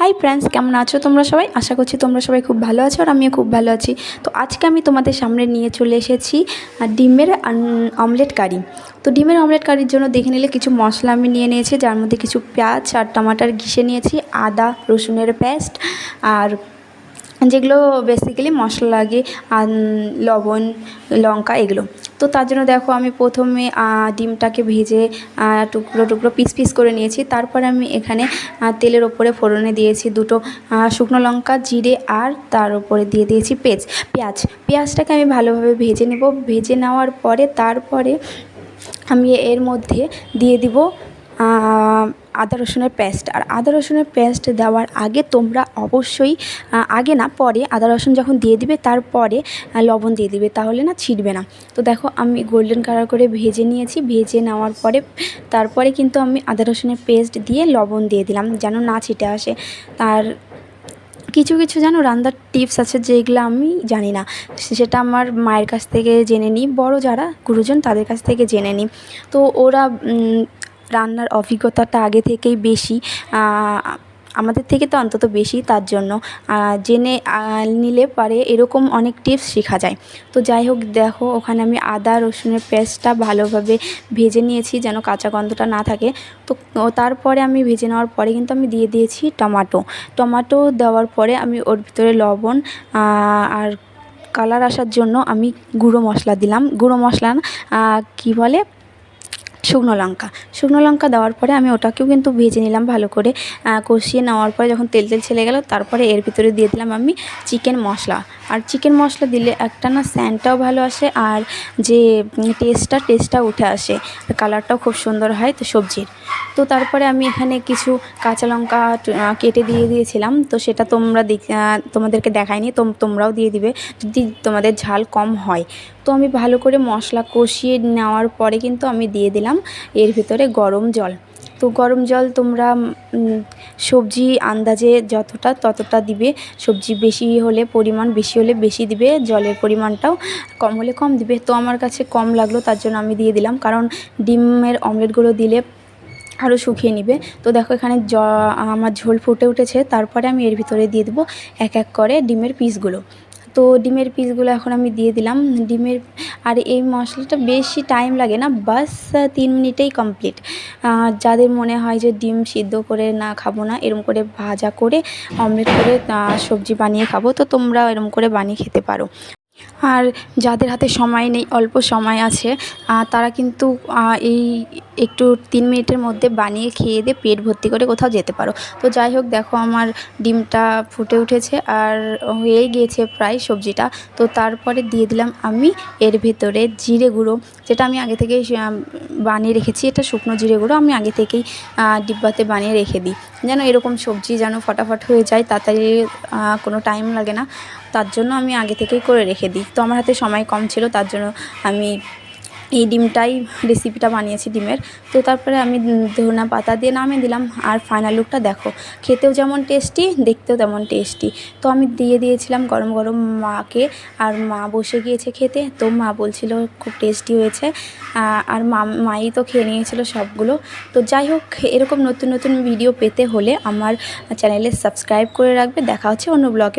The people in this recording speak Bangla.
হাই ফ্রেন্ডস কেমন আছো তোমরা সবাই? আশা করছি তোমরা সবাই খুব ভালো আছো আর আমিও খুব ভালো আছি। তো আজকে আমি তোমাদের সামনে নিয়ে চলে এসেছি ডিমের অমলেট কারি তো ডিমের অমলেট কারির জন্য দেখে নিলে কিছু মশলা আমি নিয়ে নিয়েছি, যার মধ্যে কিছু পেঁয়াজ আর টমাটার ঘিষে নিয়েছি, আদা, রসুনের পেস্ট আর যেগুলো বেসিক্যালি মশলা লাগে লবণ, লঙ্কা এগুলো। তো তার জন্য দেখো আমি প্রথমে ডিমটাকে ভেজে টুকরো টুকরো পিস পিস করে নিয়েছি। তারপরে আমি এখানে তেলের ওপরে ফোড়নে দিয়েছি দুটো শুকনো লঙ্কা, জিরে আর তার উপরে দিয়ে দিয়েছি পেঁয়াজ। পেঁয়াজ, পেঁয়াজটাকে আমি ভালোভাবে ভেজে নেব। ভেজে নেওয়ার পরে তারপরে আমি এর মধ্যে দিয়ে দিব আদা রসুনের পেস্ট আর আদা রসুনের পেস্ট দেওয়ার আগে তোমরা অবশ্যই আগে না, পরে আদা রসুন যখন দিয়ে দিবে, তারপরে লবণ দিয়ে দিবে, তাহলে না ছিটবে না। তো দেখো, আমি গোল্ডেন কালার করে ভেজে নিয়েছি, ভেজে নেওয়ার পরে, তারপরে কিন্তু আমি আদা রসুনের পেস্ট দিয়ে লবণ দিয়ে দিলাম, যেন না ছিটে আসে। তার কিছু কিছু যেন রান্নার টিপস আছে, যেগুলো আমি জানি না। সেটা আমার মায়ের কাছ থেকে জেনে নিই, বড় যারা গুরুজন, তাদের কাছ থেকে জেনে নিই। তো ওরা রান্নার অভিজ্ঞতাটা আগে থেকেই বেশি আমাদের থেকে তো অন্তত বেশি তার জন্য। জেনে নিলে পারে এরকম অনেক টিপস শেখা যায়। তো যাই হোক, দেখো, ওখানে আমি আদা, রসুনের পেস্টটা ভালোভাবে ভেজে নিয়েছি যেন কাঁচা গন্ধটা না থাকে। তো তারপরে আমি ভেজে নেওয়ার পরে কিন্তু আমি দিয়ে দিয়েছি টমাটো। টমাটো দেওয়ার পরে আমি ওর ভিতরে লবণ আর কালার আসার জন্য আমি গুঁড়ো মশলা দিলাম। গুঁড়ো মশলা কী বলে? শুকনো লঙ্কা। শুকনো লঙ্কা দেওয়ার পরে আমি ওটাকেও কিন্তু ভেজে নিলাম ভালো করে। কষিয়ে নেওয়ার পরে যখন তেল তেল ছেলে গেল, তারপরে এর ভিতরে দিয়ে দিলাম আমি চিকেন মশলা। আর চিকেন মশলা দিলে একটা না স্যান্ডটাও ভালো আসে আর যে টেস্টটা টেস্টটা উঠে আসে। কালারটাও খুব সুন্দর হয় তো সবজির। তো তারপরে আমি এখানে কিছু কাঁচা লঙ্কা কেটে দিয়ে দিয়েছিলাম। তো সেটা তোমরা তোমাদেরকে দেখায়নি, তোম- তোমরাও দিয়ে দিবে যদি তোমাদের ঝাল কম হয়। তো আমি ভালো করে মশলা কষিয়ে নেওয়ার পরে কিন্তু আমি দিয়ে দিলাম এর ভিতরে গরম জল। তো গরম জল তোমরা সবজি আন্দাজে যতটা ততটা দিবে। সবজি বেশি হলে পরিমাণ, বেশি হলে বেশি দিবে, জলের পরিমাণটাও কম হলে কম দিবে। তো আমার কাছে কম লাগল, তার জন্য আমি দিয়ে দিলাম। কারণ ডিমের অমলেটগুলো দিলে আরও শুকিয়ে নিবে। তো দেখো এখানে জ, আমার ঝোল ফুটে উঠেছে। তারপরে আমি এর ভিতরে দিয়ে দেবো এক এক করে ডিমের পিসগুলো। তো ডিমের পিসগুলো এখন আমি দিয়ে দিলাম। ডিমের, আর এই মশলাটা বেশি টাইম লাগে না, বাস তিন মিনিটেই কমপ্লিট যাদের মনে হয় যে ডিম সিদ্ধ করে না খাব না, এরম করে ভাজা করে অমলেট করে সবজি বানিয়ে খাব, তো তোমরা এরম করে বানিয়ে খেতে পারো। আর যাদের হাতে সময় নেই, অল্প সময় আছে তারা কিন্তু এই একটু তিন মিনিটের মধ্যে বানিয়ে খেয়ে দিয়ে পেট ভর্তি করে কোথাও যেতে পারো। তো যাই হোক, দেখো আমার ডিমটা ফুটে উঠেছে আর হয়ে গিয়েছে প্রায় সবজিটা। তো তারপরে দিয়ে দিলাম আমি এর ভেতরে জিরে গুঁড়ো, যেটা আমি আগে থেকেই বানিয়ে রেখেছি। এটা শুকনো জিরে গুঁড়ো আমি আগে থেকেই ডিব্বাতে বানিয়ে রেখে দিই। যেন এরকম সবজি যেন ফটাফট হয়ে যায়, তাড়াতাড়ি কোনো টাইম লাগে না। তার জন্য আমি আগে থেকেই করে রেখে দিই। তো আমার হাতে সময় কম ছিল, তার জন্য আমি এই ডিমটাই রেসিপিটা বানিয়েছি ডিমের। তো তারপরে আমি ধনা পাতা দিয়ে নামিয়ে দিলাম। আর ফাইনাল লুকটা দেখো, খেতেও যেমন টেস্টি দেখতেও তেমন টেস্টি তো আমি দিয়ে দিয়েছিলাম গরম গরম মাকে, আর মা বসে গিয়েছে খেতে। তো মা বলছিল খুব টেস্টি হয়েছে। আর মা, মাই তো খেয়ে নিয়েছিল সবগুলো। তো যাই হোক, এরকম নতুন নতুন ভিডিও পেতে হলে আমার চ্যানেলে সাবস্ক্রাইব করে রাখবে। দেখা হচ্ছে অন্য ব্লগে